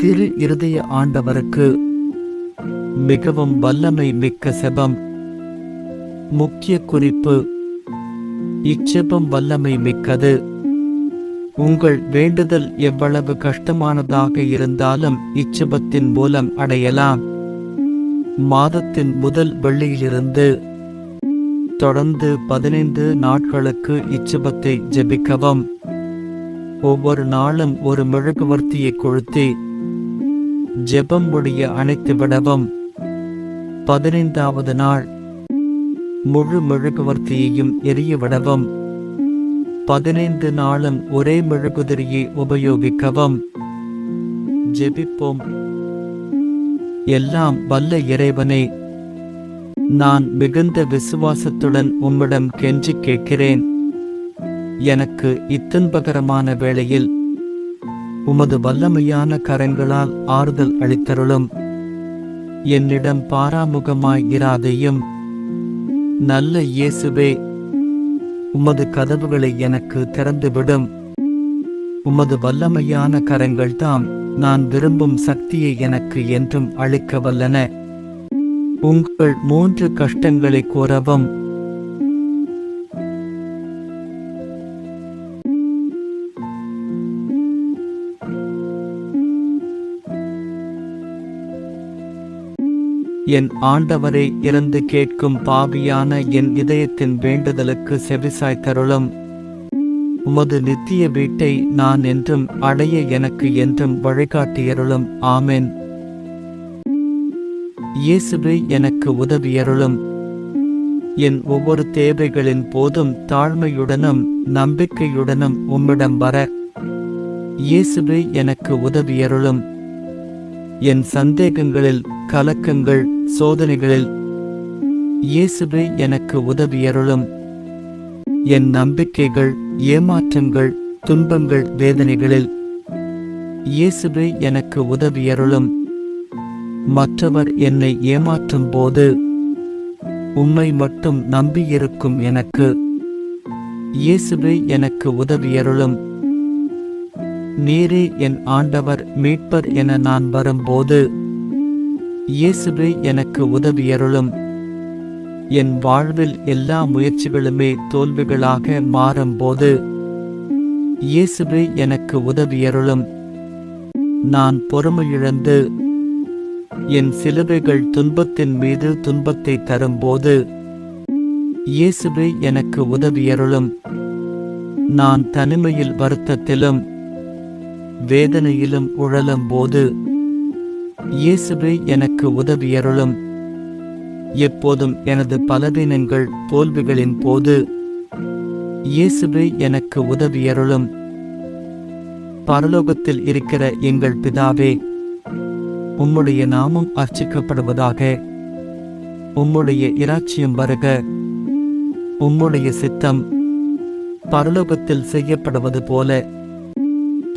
திரு இருதய ஆண்டவருக்கு மிகவும் வல்லமை மிக்க செபம் முக்கிய குறிப்பு இச்செபம் வல்லமை மிக்கது. உங்கள் வேண்டுதல் எவ்வளவு கஷ்டமானதாக இருந்தாலும் இச்செபத்தின் மூலம் அடையலாம். மாதத்தின் முதல் வெள்ளியிலிருந்து தொடர்ந்து பதினைந்து நாட்களுக்கு இச்செபத்தை ஜெபிக்கவும். ஒவ்வொரு நாளும் ஒரு மெழுகுவர்த்தியை கொளுத்தி ஜெபம் முடிய அணைத்து விடவும். பதினைந்தாவது நாள். முழு மெழுகுவர்த்தியையும் எரிய விடவும். பதினைந்து நாளும் ஒரே மெழுகுதிரியை உபயோகிக்கவும். ஜெபிப்போம். எல்லாம் வல்ல இறைவனே நான் மிகுந்த விசுவாசத்துடன் உம்மிடம் கெஞ்சி கேட்கிறேன். எனக்கு இத்தன்பகரமான வேளையில் உமது வல்லமையான கரங்களால் ஆறுதல் அளித்தருளும். என்னிடம் பாராமுகமாயிராதையும் நல்ல இயேசுவே உமது கதவுகளை எனக்கு திறந்துவிடும். உமது வல்லமையான கரங்கள்தாம் நான் விரும்பும் சக்தியை எனக்கு என்றும் அளிக்க வல்லன. உங்கள் மூன்று கஷ்டங்களை கூறவும் என் ஆண்டவரை இறந்து கேட்கும் பாவியான என் இதயத்தின் வேண்டுதலுக்கு செவிசாய் தருளும். உமது நித்திய வீட்டை நான் என்றும் அடைய எனக்கு என்றும் வழிகாட்டியருளும். ஆமேன். இயேசுவே எனக்கு உதவியருளும். என் ஒவ்வொரு தேவைகளின் போதும் தாழ்மையுடனும் நம்பிக்கையுடனும் உம்மிடம் வர. இயேசுவே எனக்கு உதவியருளும். என் சந்தேகங்களில் கலக்கங்கள் சோதனைகளில் இயேசுவே எனக்கு உதவியருளும். என் நம்பிக்கைகள் ஏமாற்றங்கள் துன்பங்கள் வேதனைகளில் இயேசுவே எனக்கு உதவியருளும். மற்றவர் என்னை ஏமாற்றும் போது உம்மை மட்டும் நம்பியிருக்கும் எனக்கு. இயேசுவே எனக்கு உதவியருளும். நீரே என் ஆண்டவர் மீட்பர் என நான் வரும்போது இயேசுவே எனக்கு உதவியருளும். என் வாழ்வில் எல்லா முயற்சிகளுமே தோல்விகளாக மாறும்போது இயேசுவே எனக்கு உதவியருளும். நான் பொறுமையிழந்து என் சிலுவைகள் துன்பத்தின் மீது துன்பத்தை தரும்போது இயேசுவே எனக்கு உதவியருளும். நான் தனிமையில் வருத்தத்திலும் வேதனையிலும் உழலும் போது இயேசுவே எனக்கு உதவியருளும். எப்போதும் எனது பலவீனங்கள் தோல்விகளின் போது இயேசுவே எனக்கு உதவியருளும். பரலோகத்தில் இருக்கிற எங்கள் பிதாவே உம்முடைய நாமம் அர்ச்சிக்கப்படுவதாக உம்முடைய இராச்சியம் வருக. உம்முடைய சித்தம் பரலோகத்தில் செய்யப்படுவது போல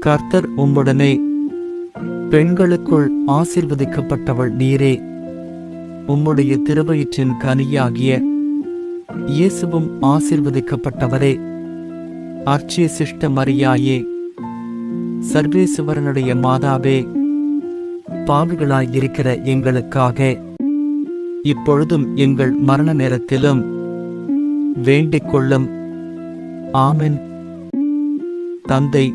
கர்த்தர் உம்முடனே பெண்களுக்குள் ஆசிர்வதிக்கப்பட்டவள் நீரே. உம்முடைய திருவயிற்றின் கனியாகிய இயேசுவும் ஆசீர்வதிக்கப்பட்டவரே. அர்ச்சிய சிஷ்ட மரியாயே சர்வேசுவரனுடைய மாதாவே பாவிகளாயிருக்கிற எங்களுக்காக. இப்பொழுதும் எங்கள் மரண நேரத்திலும் வேண்டிக் கொள்ளும் ஆமென். தந்தை